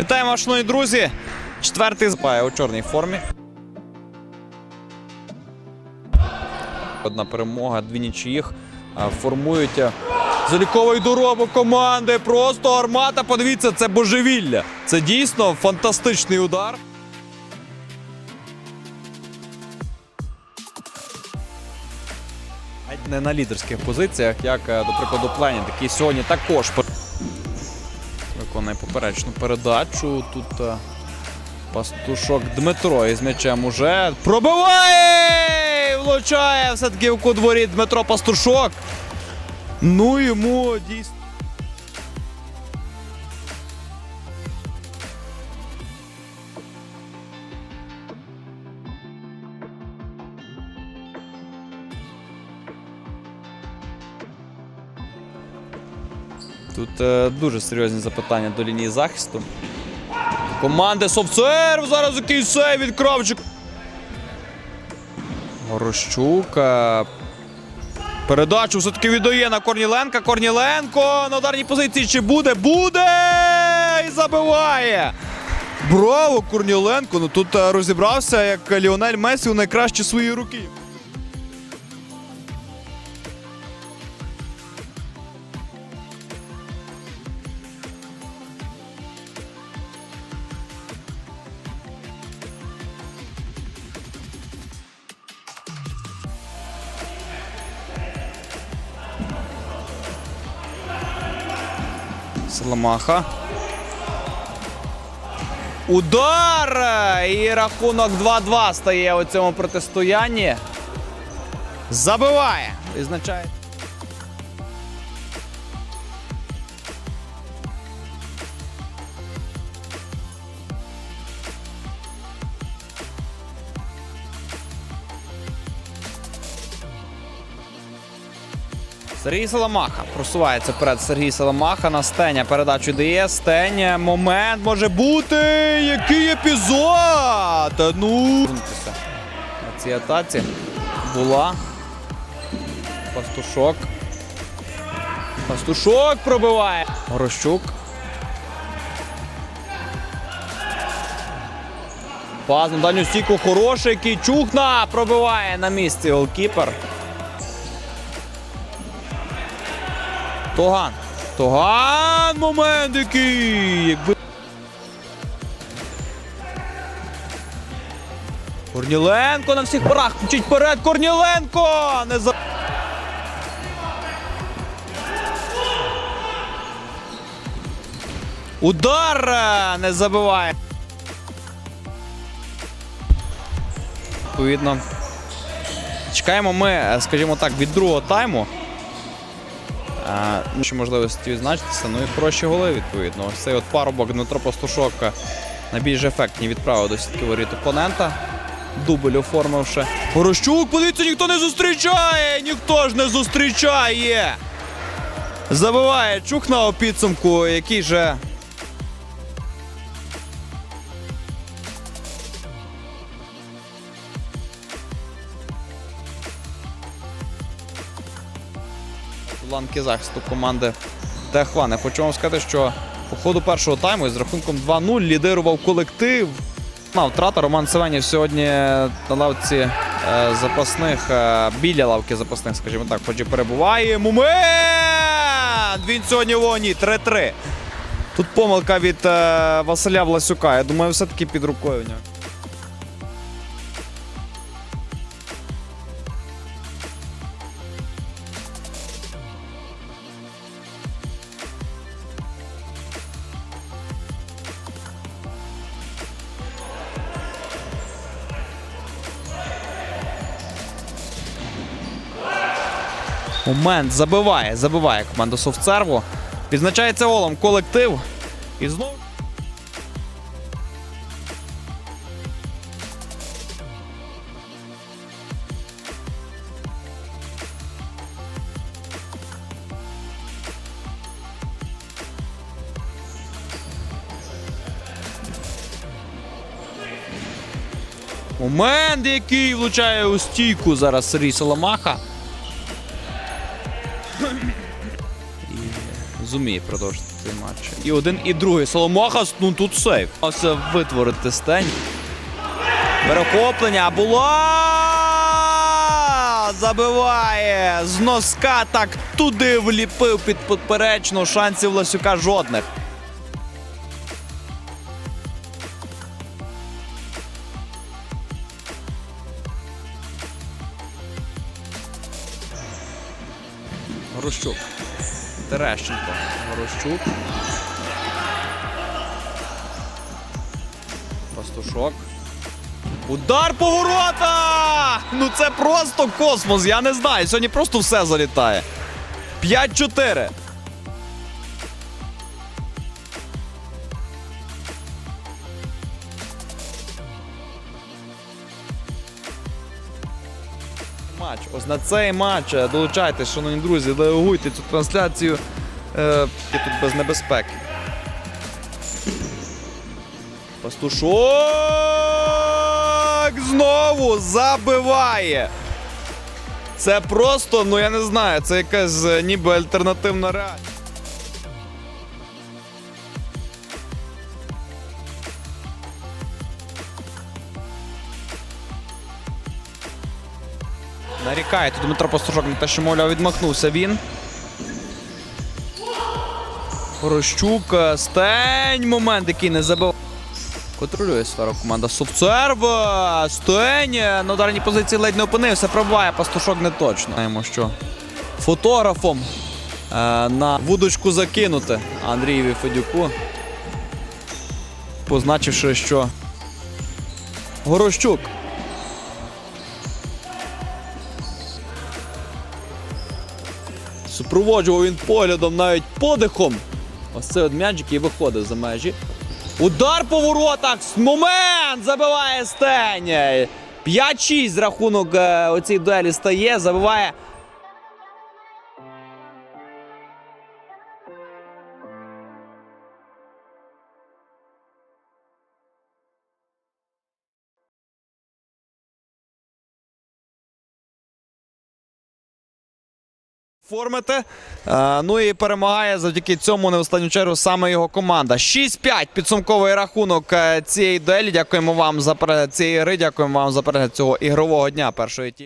Вітаємо, шановні друзі! Четвертий збає у чорній формі. Одна перемога, дві нічиїх формують заліковий доробок команди. Просто армата. Подивіться, це божевілля. Це дійсно фантастичний удар. Не на лідерських позиціях, як, е, до прикладу, Пленін, який сьогодні також виконує поперечну передачу. Тут е, пастушок Дмитро із м'ячем уже пробиває! Влучає все-таки в кут воріт Дмитро Пастушок. Ну йому дійсно. Тут е, дуже серйозні запитання до лінії захисту. Команди Совцерв. Зараз який сейв від Кравчик. Горощук. Передачу все-таки віддає на Корніленка. Корніленко на ударній позиції чи буде? Буде! І забиває! Браво, Корніленко! Ну тут е, розібрався як Ліонель Месі у найкращі свої руки. Саламаха. Удар! І рахунок 2-2 стає у цьому протистоянні. Забиває. Визначає. Сергій Саламаха просувається перед Сергій Саламаха на Стеня. Передачу дає. Стеня. Момент може бути. Який епізод? Ну. На цій атаці була. Пастушок. Пастушок пробиває. Горощук. Пас на дальню стійку хороший, який Чухна пробиває на місці голкіпер. Тоган. Тоган момент який. Корніленко на всіх парах. Включить вперед. Корніленко! Не за... Удар! е, Не забиває. Відповідно. Чекаємо ми, е, скажімо так, від другого тайму. Ну, що можливості відзначитися, ну і хороші голи, відповідно. Ось цей от парубок Дмитро Пастушок на найбільш ефектні відправив до сітки воріт опонента. Дубль оформивши. Горощук, подивіться, ніхто не зустрічає! Ніхто ж не зустрічає! Забиває Чухна у підсумку, який же. Ланки захисту команди Техвани. Хочу вам сказати, що по ходу першого тайму із рахунком 2-0 лідирував колектив. На втрата Роман Севенів сьогодні на лавці е, запасних, е, біля лавки запасних, скажімо так, хоч і перебуває. Момент! Він сьогодні в вогні 3-3. Тут помилка від е, Василя Власюка. Я думаю, все-таки під рукою в нього. Момент забиває, забиває команда Совцерво. Відзначається голом колектив. І знову. Момент, який влучає у стійку зараз Сергій Соломаха. Зуміє продовжити цей матч. І один, і другий. Соломахас, ну тут сейф. Ось витворити стень. Перехоплення була. Забиває з носка так туди вліпив під поперечну. Шансів Ласюка жодних. Горощук. Терещенко. Горощук. Пастушок. Удар по ворота! Ну це просто космос, я не знаю. Сьогодні просто все залітає. 5-4. Матч. Ось на цей матч е, долучайтесь, шановні друзі, реагуйте цю трансляцію. Е, і тут без небезпеки. Пастушок знову забиває. Це просто, ну я не знаю, це якась е, ніби альтернативна реальність. Нарікає тут Дмитро Пастушок на те, що мовляв відмахнувся він. Порощук, е, стень, момент, який не забив. Контролює сферу команда Совцерв. е, Стень е, на ударній позиції ледь не опинився. Пробиває пастушок не точно. Знаємо, що фотографом е, на вудочку закинути Андрієві Федюку. Позначивши, що Горощук. Супроводжував він поглядом, навіть подихом. Ось цей от м'яч, який виходить за межі. Удар по воротах! Момент! Забиває Стень! 5-6 рахунок оцій дуелі стає. Забиває. Формити. Е, ну і перемагає завдяки цьому не в останню чергу саме його команда. 6-5 підсумковий рахунок е, цієї дуелі. Дякуємо вам за перегляд цієї гри. Дякуємо вам за перегляд цього ігрового дня першої тілі.